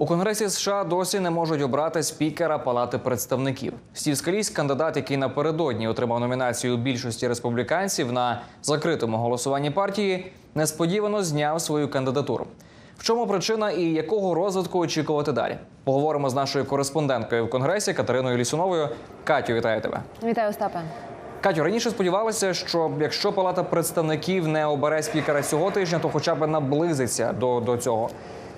У Конгресі США досі не можуть обрати спікера Палати представників. Стів Скалісь, кандидат, який напередодні отримав номінацію більшості республіканців на закритому голосуванні партії, несподівано зняв свою кандидатуру. В чому причина і якого розвитку очікувати далі? Поговоримо з нашою кореспонденткою в Конгресі Катериною Лісуновою. Катю, вітаю тебе. Вітаю, Остапе. Катю, раніше сподівалися, що якщо Палата представників не обере спікера цього тижня, то хоча б наблизиться до, до цього.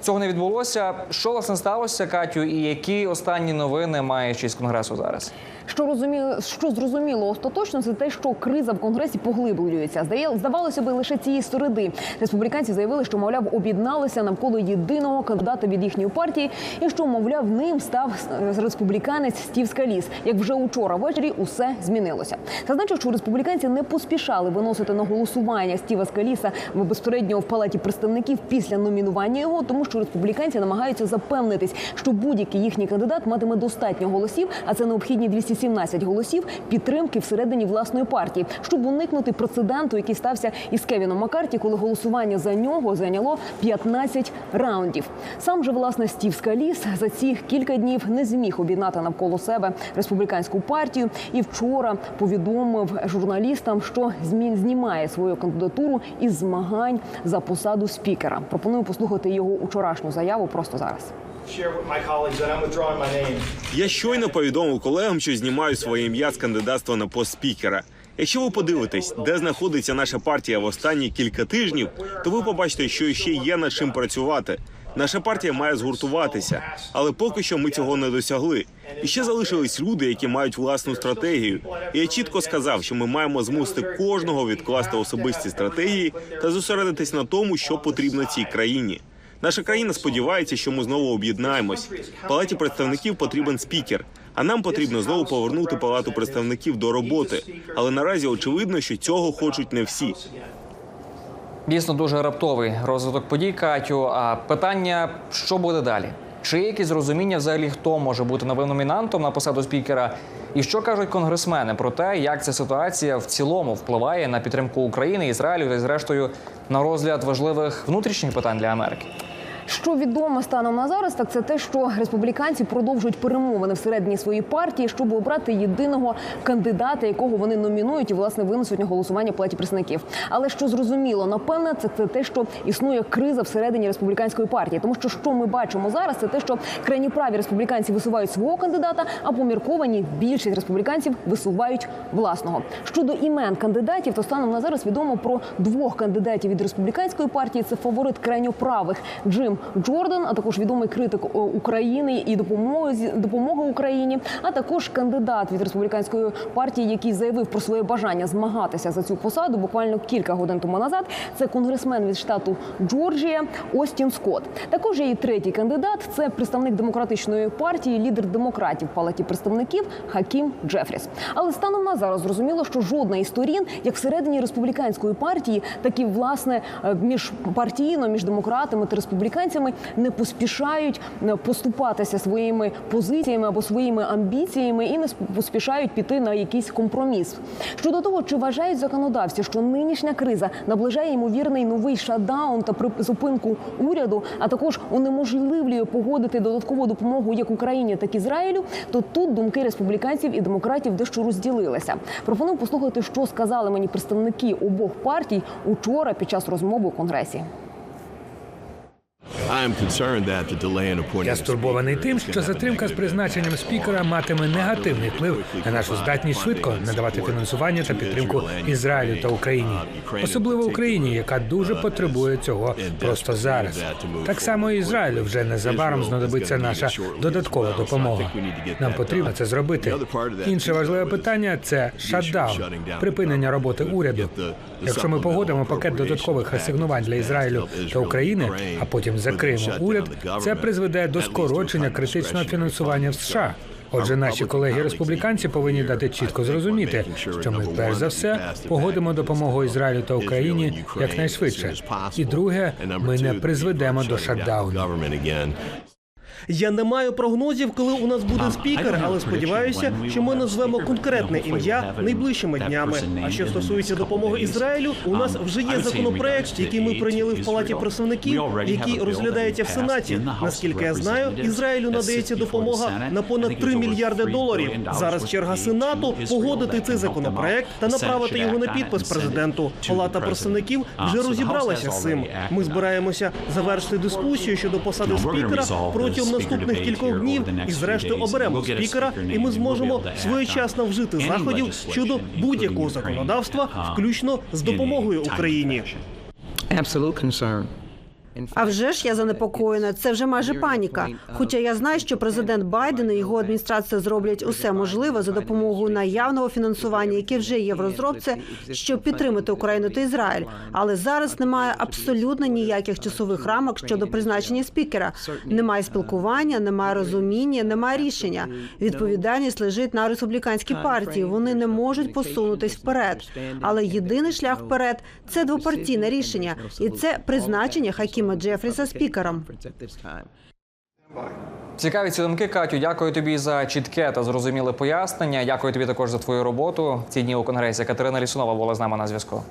Цього не відбулося. Що власне сталося, Катю, і які останні новини маючи з конгресу зараз? Що розуміло, що зрозуміло остаточно, це те, що криза в конгресі поглиблюється. Здавалося би, лише цієї середи. Республіканці заявили, що мовляв об'єдналися навколо єдиного кандидата від їхньої партії, і що мовляв ним став республіканець Стів Скаліс. Як вже учора ввечері усе змінилося. Зазначу, що республіканці не поспішали виносити на голосування Стіва Скаліса безпосередньо в палаті представників після номінування його, тому що республіканці намагаються запевнитись, що будь-який їхній кандидат матиме достатньо голосів, а це необхідні 217 голосів підтримки всередині власної партії, щоб уникнути прецеденту, який стався із Кевіном Маккарті, коли голосування за нього зайняло 15 раундів. Сам же власне Стів Скаліс за ці кілька днів не зміг об'єднати навколо себе республіканську партію і вчора повідомив журналістам, що змін знімає свою кандидатуру із змагань за посаду спікера. Пропоную послухати його учорашню заяву просто зараз. Я щойно повідомив колегам, що знімаю своє ім'я з кандидатства на пост спікера. Якщо ви подивитесь, де знаходиться наша партія в останні кілька тижнів, то ви побачите, що ще є над чим працювати. Наша партія має згуртуватися, але поки що ми цього не досягли. І ще залишились люди, які мають власну стратегію. І я чітко сказав, що ми маємо змусити кожного відкласти особисті стратегії та зосередитись на тому, що потрібно цій країні. Наша країна сподівається, що ми знову об'єднаємось. Палаті представників потрібен спікер. А нам потрібно знову повернути палату представників до роботи. Але наразі очевидно, що цього хочуть не всі. Дійсно дуже раптовий розвиток подій, Катю. А питання, що буде далі? Чи є якісь розуміння взагалі, хто може бути новим номінантом на посаду спікера? І що кажуть конгресмени про те, як ця ситуація в цілому впливає на підтримку України, Ізраїлю та зрештою на розгляд важливих внутрішніх питань для Америки? Що відомо станом на зараз, так це те, що республіканці продовжують перемовини всередині своєї партії, щоб обрати єдиного кандидата, якого вони номінують і власне винесуть на голосування в палаті представників. Але що зрозуміло, напевне, це, це те, що існує криза всередині республіканської партії, тому що що ми бачимо зараз, це те, що крайні праві республіканці висувають свого кандидата, а помірковані більшість республіканців висувають власного. Щодо імен кандидатів, то станом на зараз відомо про двох кандидатів від республіканської партії. Це фаворит крайньоправих Джим Джордан, а також відомий критик е, України і допомоги допомоги Україні, а також кандидат від республіканської партії, який заявив про своє бажання змагатися за цю посаду буквально кілька годин тому назад. Це конгресмен від штату Джорджія Остін Скотт. Також є і третій кандидат. Це представник демократичної партії, лідер демократів в палаті представників Хакім Джефріс. Але станом на зараз зрозуміло, що жодна із сторін, як всередині республіканської партії, так і власне е, між партійно, між демократами та республіканцями не поспішають е, поступатися своїми позиціями або своїми амбіціями і не сп- поспішають піти на якийсь компроміс. Щодо того, чи вважають законодавці, що нинішня криза наближає ймовірний новий шатдаун та призупинку уряду, а також унеможливлює погодити додаткову допомогу як Україні, так і Ізраїлю, то тут думки республіканців і демократів дещо розділилися. Пропоную послухати, що сказали мені представники обох партій учора під час розмови у конгресі. Я стурбований тим, що затримка з призначенням спікера матиме негативний вплив на нашу здатність швидко надавати фінансування та підтримку Ізраїлю та Україні, особливо Україні, яка дуже потребує цього просто зараз. Так само і Ізраїлю вже незабаром знадобиться наша додаткова допомога. Нам потрібно це зробити. Інше важливе питання це шатдаун, припинення роботи уряду. Якщо ми погодимо пакет додаткових асигнувань для Ізраїлю та України, а потім закриємо уряд, це призведе до скорочення критичного фінансування в США. Отже, наші колеги республіканці повинні дати чітко зрозуміти, що ми перш за все погодимо допомогу Ізраїлю та Україні якнайшвидше. І друге, ми не призведемо до шатдауну. Я не маю прогнозів, коли у нас буде спікер, але сподіваюся, що ми назвемо конкретне ім'я найближчими днями. А що стосується допомоги Ізраїлю, у нас вже є законопроект, який ми прийняли в палаті представників, який розглядається в сенаті. Наскільки я знаю, Ізраїлю надається допомога на понад 3 мільярди доларів. Зараз черга сенату погодити цей законопроект та направити його на підпис президенту. Палата представників вже розібралася з цим. Ми збираємося завершити дискусію щодо посади спікера протягом наступних кількох днів, і зрештою оберемо спікера, і ми зможемо своєчасно вжити заходів щодо будь-якого законодавства, включно з допомогою Україні. Absolute concern. А вже ж я занепокоєна. Це вже майже паніка. Хоча я знаю, що президент Байден і його адміністрація зроблять усе можливе за допомогою наявного фінансування, яке вже є в розробці, щоб підтримати Україну та Ізраїль. Але зараз немає абсолютно ніяких часових рамок щодо призначення спікера. Немає спілкування, немає розуміння, немає рішення. Відповідальність лежить на республіканській партії. Вони не можуть посунутись вперед. Але єдиний шлях вперед це двопартійне рішення, і це призначення Хакіма Джефріса спікером. Цікаві ці думки, Катю. Дякую тобі за чітке та зрозуміле пояснення. Дякую тобі також за твою роботу. Ці дні у конгресі Катерина Лісунова була з нами на зв'язку.